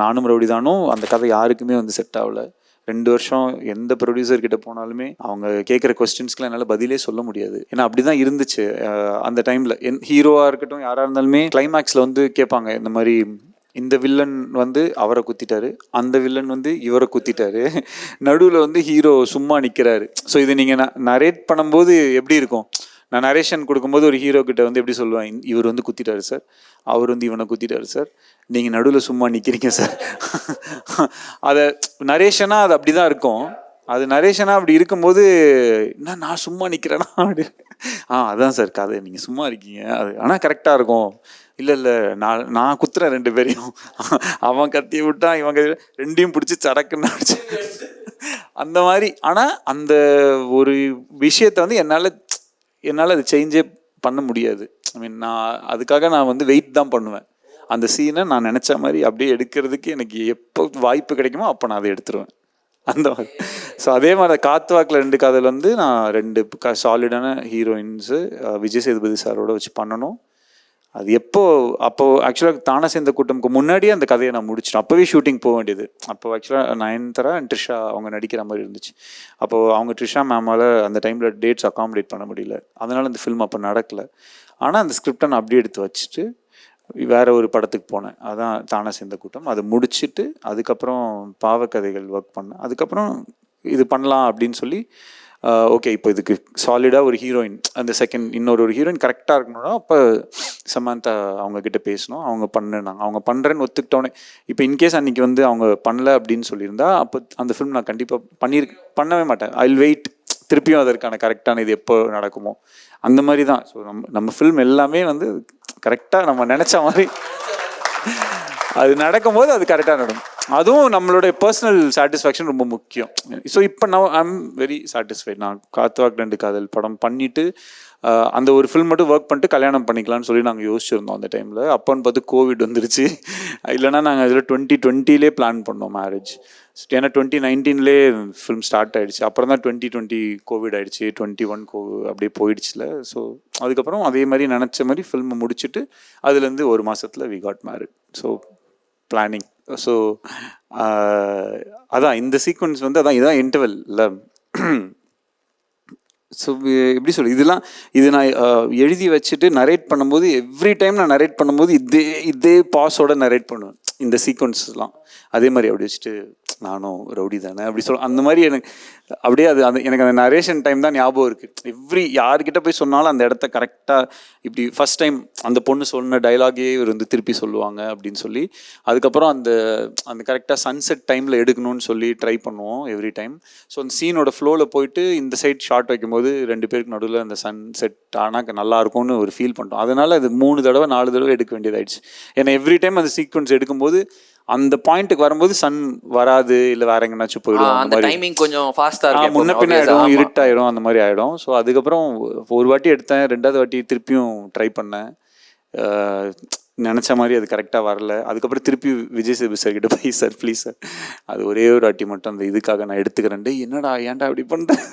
நானும் ரவுடி தானும் அந்த கதை யாருக்குமே வந்து செட் ஆகல. ரெண்டு வருஷம் எந்த ப்ரொடியூசர் கிட்ட போனாலுமே அவங்க கேட்குற கொஸ்டின்ஸ்க்குலாம் என்னால் பதிலே சொல்ல முடியாது. ஏன்னா அப்படிதான் இருந்துச்சு. அந்த டைமில் என் ஹீரோவாக இருக்கட்டும் யாராக இருந்தாலுமே கிளைமேக்ஸில் வந்து கேட்பாங்க இந்த மாதிரி இந்த வில்லன் வந்து அவரை குத்திட்டாரு அந்த வில்லன் வந்து இவரை குத்திட்டாரு. நடுவில் வந்து ஹீரோ சும்மா நிற்கிறாரு ஸோ இது நீங்கள் நரேட் பண்ணும்போது எப்படி இருக்கும்? நான் நரேஷன் கொடுக்கும்போது ஒரு ஹீரோ கிட்ட வந்து எப்படி சொல்லுவேன் இவர் வந்து குத்திட்டாரு சார். அவர் வந்து இவனை குத்திட்டாரு சார். நீங்கள் நடுவில் சும்மா நிற்கிறீங்க சார். அதை நரேஷனாக அது அப்படி தான் இருக்கும். அது நரேஷனாக அப்படி இருக்கும்போது என்ன நான் சும்மா நிற்கிறேன்னா அப்படி. ஆ அதான் சார் கதை. நீங்கள் சும்மா இருக்கீங்க. அது ஆனால் கரெக்டாக இருக்கும். இல்லை இல்லை நான் நான் குத்துறேன் ரெண்டு பேரையும். அவன் கத்தி விட்டான் இவன் கத்தி ரெண்டையும் பிடிச்சி சடக்குன்னு அடிச்சு. அந்த மாதிரி. ஆனால் அந்த ஒரு விஷயத்தை வந்து என்னால் என்னால் அது சேஞ்சே பண்ண முடியாது. ஐ மீன் நான் அதுக்காக நான் வந்து வெயிட் தான் பண்ணுவேன். அந்த சீனை நான் நினச்ச மாதிரி அப்படியே எடுக்கிறதுக்கு எனக்கு எப்போ வாய்ப்பு கிடைக்குமோ அப்போ நான் அதை எடுத்துருவேன். அந்த மாதிரி. ஸோ அதே மாதிரி காத்து வாக்கில் ரெண்டு கதையில் வந்து நான் ரெண்டு க சாலிடான ஹீரோயின்ஸு விஜய் சேதுபதி சாரோட வச்சு பண்ணணும். அது எப்போ அப்போ ஆக்சுவலாக தானே சேர்ந்த கூட்டம்க்கு முன்னாடியே அந்த கதையை நான் முடிச்சிட்டேன். அப்போவே ஷூட்டிங் போக வேண்டியது. அப்போ ஆக்சுவலாக நயன்தரா அண்ட் ட்ரிஷா அவங்க நடிக்கிற மாதிரி இருந்துச்சு. அப்போது அவங்க ட்ரிஷா மேமால் அந்த டைமில் டேட்ஸ் அகாமடேட் பண்ண முடியல. அதனால் அந்த ஃபில்ம் அப்போ நடக்கல. ஆனால் அந்த ஸ்கிரிப்டை நான் அப்படியே எடுத்து வச்சுட்டு வேற ஒரு படத்துக்கு போனேன். அதான் தானே சேர்ந்த கூட்டம். அதை முடிச்சுட்டு அதுக்கப்புறம் பாவக்கதைகள் ஒர்க் பண்ணேன். அதுக்கப்புறம் இது பண்ணலாம் அப்படின்னு சொல்லி ஓகே இப்போ இதுக்கு சாலிடாக ஒரு ஹீரோயின் அந்த செகண்ட் இன்னொரு ஒரு ஹீரோயின் கரெக்டாக இருக்கணும்னா அப்போ சமந்தா அவங்கக்கிட்ட பேசணும். அவங்க பண்ணுனாங்க. அவங்க பண்ணுறேன்னு ஒத்துக்கிட்டோன்னே இப்போ இன்கேஸ் அன்றைக்கி வந்து அவங்க பண்ணல அப்படின்னு சொல்லியிருந்தா அப்போ அந்த ஃபிலிம் நான் கண்டிப்பாக பண்ணிரு பண்ணவே மாட்டேன். ஐ வெயிட் திருப்பியும் அதற்கான கரெக்டான இது எப்போ நடக்குமோ. அந்த மாதிரி தான் ஸோ நம்ம நம்ம ஃபில்ம் எல்லாமே வந்து கரெக்டாக நம்ம நினச்ச மாதிரி அது நடக்கும்போது அது கரெக்டாக நடக்கும். அதுவும் நம்மளுடைய பர்சனல் சாட்டிஸ்ஃபேக்ஷன் ரொம்ப முக்கியம். ஸோ இப்போ நான் ஐம் வெரி சாட்டிஸ்ஃபைட் நான் காத்துவாக் ரெண்டு காதல் படம் பண்ணிவிட்டு அந்த ஒரு ஃபில்ம் மட்டும் ஒர்க் பண்ணிட்டு கல்யாணம் பண்ணிக்கலாம்னு சொல்லி நாங்கள் யோசிச்சிருந்தோம் அந்த டைமில் அப்போன்னு பார்த்து கோவிட் வந்துருச்சு. இல்லைனா நாங்கள் அதில் டுவெண்ட்டி டுவெண்ட்டிலே பிளான் பண்ணோம் மேரேஜ் ஏன்னா டுவெண்ட்டி நைன்டீன்லேயே ஃபிலிம் ஸ்டார்ட் ஆகிடுச்சு அப்புறம் தான் டுவெண்ட்டி டுவெண்ட்டி கோவிட் ஆயிடுச்சு. டுவெண்ட்டி ஒன் கோ அப்படியே போயிடுச்சுல. ஸோ அதுக்கப்புறம் அதே மாதிரி நினச்ச மாதிரி ஃபில்மை முடிச்சுட்டு அதுலேருந்து ஒரு மாதத்தில் we got married so planning so uh, அதான் இந்த சீக்வன்ஸ் வந்து அதான் இதான் இன்டர்வல் இல்லை ஸோ எப்படி சொல்லு இதெல்லாம் இது நான் எழுதி வச்சுட்டு நரேட் பண்ணும்போது எவ்ரி டைம் நான் நரேட் பண்ணும்போது இதே இதே பாஸோட நரேட் பண்ணுவேன். இந்த சீக்வன்ஸ்லாம் அதே மாதிரி அப்படி வச்சுட்டு நானும் ரவுடி தானே? அப்படி சொல்ல அந்த மாதிரி எனக்கு அப்படியே அது அந்த எனக்கு அந்த நரேஷன் டைம் தான் ஞாபகம் இருக்குது எவ்ரி யார்கிட்ட போய் சொன்னாலும் அந்த இடத்த கரெக்டாக இப்படி ஃபர்ஸ்ட் டைம் அந்த பொண்ணு சொன்ன டைலாகே இவர் வந்து திருப்பி சொல்லுவாங்க அப்படின்னு சொல்லி அதுக்கப்புறம் அந்த அந்த கரெக்டாக சன்செட் டைமில் எடுக்கணும்னு சொல்லி ட்ரை பண்ணுவோம் எவ்ரி டைம் ஸோ அந்த சீனோட ஃப்ளோவில் போயிட்டு இந்த சைட் ஷார்ட் வைக்கும்போது ரெண்டு பேருக்கு நடுவில் அந்த சன் செட் ஆனால் நல்லா இருக்கும்னு ஒரு ஃபீல் பண்ணிட்டோம். அதனால் அது மூணு தடவை நாலு தடவை எடுக்க வேண்டியதாயிடுச்சு. ஏன்னா எவ்ரி டைம் அந்த சீக்வன்ஸ் எடுக்கும்போது அந்த பாயிண்ட்டுக்கு வரும்போது சன் வராது இல்லை வேற எங்கேனாச்சும் போயிடும் அந்த டைமிங் கொஞ்சம் ஃபாஸ்டா ஆ, இருக்கு முன்ன பின்ன ஆமா. இருட்டாயிடும் அந்த மாதிரி ஆயிடும். ஸோ அதுக்கப்புறம் ஒரு வாட்டி எடுத்தேன் ரெண்டாவது வாட்டி திருப்பியும் ட்ரை பண்ணேன். நினைச்ச மாதிரி அது கரெக்டாக வரல. அதுக்கப்புறம் திருப்பி விஜய் சேபி சார் கிட்ட போய் சார் ப்ளீஸ் சார் அது ஒரே ஒரு வாட்டி மட்டும் அந்த இதுக்காக நான் எடுத்துக்கிறேன். என்னடா ஏன்டா இப்படி பண்ணுறேன்